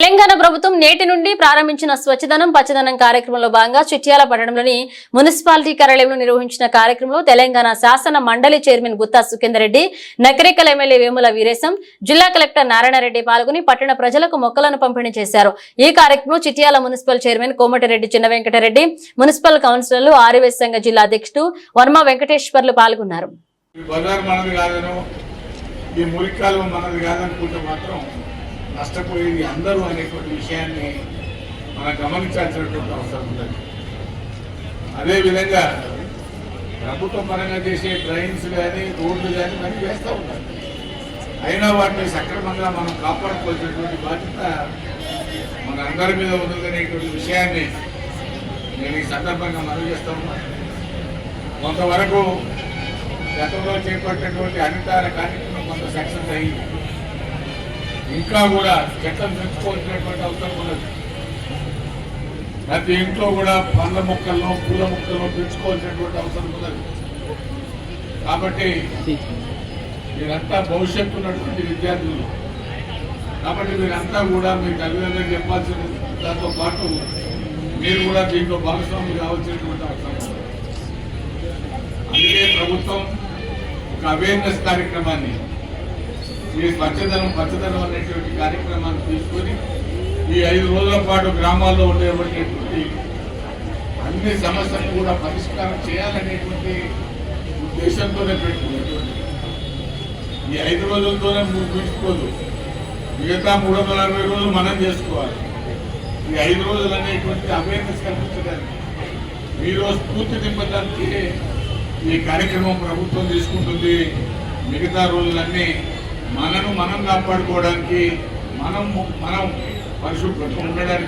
తెలంగాణ ప్రభుత్వం నేటి నుండి ప్రారంభించిన స్వచ్ఛదనం పచ్చదనం కార్యక్రమంలో భాగంగా చిట్యాల పట్టణంలోని మున్సిపాలిటీ కార్యాలయంలో నిర్వహించిన కార్యక్రమంలో తెలంగాణ శాసన మండలి చైర్మన్ గుత్తా సుఖేందర్ రెడ్డి నకరికల్ ఎమ్మెల్యే వేముల వీరేశం జిల్లా కలెక్టర్ నారాయణరెడ్డి పాల్గొని పట్టణ ప్రజలకు మొక్కలను పంపిణీ చేశారు. ఈ కార్యక్రమంలో చిట్యాల మున్సిపల్ చైర్మన్ కోమటిరెడ్డి చిన్న వెంకటరెడ్డి మున్సిపల్ కౌన్సిలర్లు ఆర్యవేశ సంఘ జిల్లా అధ్యక్షుడు వర్మ వెంకటేశ్వర్లు పాల్గొన్నారు. ఈ నష్టపోయేది అందరూ అనేటువంటి విషయాన్ని మనం గమనించాల్సినటువంటి అవసరం ఉంటుంది అదేవిధంగా ప్రభుత్వ పరంగా చేసే డ్రైన్స్ కానీ రోడ్లు కానీ మనం చేస్తూ ఉంటారు అయినా వాటిని సక్రమంగా మనం కాపాడుకోవాల్సినటువంటి బాధ్యత మన అందరి మీద ఉన్నదనేటువంటి విషయాన్ని నేను ఈ సందర్భంగా మనవి చేస్తా ఉన్నాను కొంతవరకు గతంలో చేపట్టినటువంటి అనితార కార్యక్రమం కొంత సక్సెస్ అయింది ఇంకా కూడా చెట్లను పెంచుకోవాల్సినటువంటి అవసరం ఉన్నది. ప్రతి ఇంట్లో కూడా పండ్ల మొక్కలను పూల మొక్కలను పెంచుకోవాల్సినటువంటి అవసరం ఉన్నది. కాబట్టి మీరంతా భవిష్యత్తు ఉన్నటువంటి విద్యార్థులు. కాబట్టి మీరంతా కూడా మీ తల్లిదండ్రులకు చెప్పాల్సిన దాంతో పాటు మీరు కూడా దీంట్లో భాగస్వాములు కావాల్సినటువంటి అవసరం అందుకే ప్రభుత్వం ఒక అవేర్నెస్ కార్యక్రమాన్ని ఈ స్వచ్ఛదనం పచ్చదనం అనేటువంటి కార్యక్రమాన్ని తీసుకొని ఈ ఐదు రోజుల పాటు గ్రామాల్లో ఉండేటువంటి అన్ని సమస్యలను కూడా పరిష్కారం చేయాలనేటువంటి ఉద్దేశంతోనే పెట్టుకున్నటువంటి ఈ ఐదు రోజులతోనే ముగించుకోదు మిగతా మూడు వందల అరవై రోజులు మనం చేసుకోవాలి. ఈ ఐదు రోజులు అనేటువంటి అవేర్నెస్ కల్పించడానికి మీరు స్ఫూర్తి నింపడానికి ఈ కార్యక్రమం ప్రభుత్వం తీసుకుంటుంది. మిగతా రోజులన్నీ మనను మనం కాపాడుకోవడానికి మనం మనం పరిశుభ్రంగా ఉండడానికి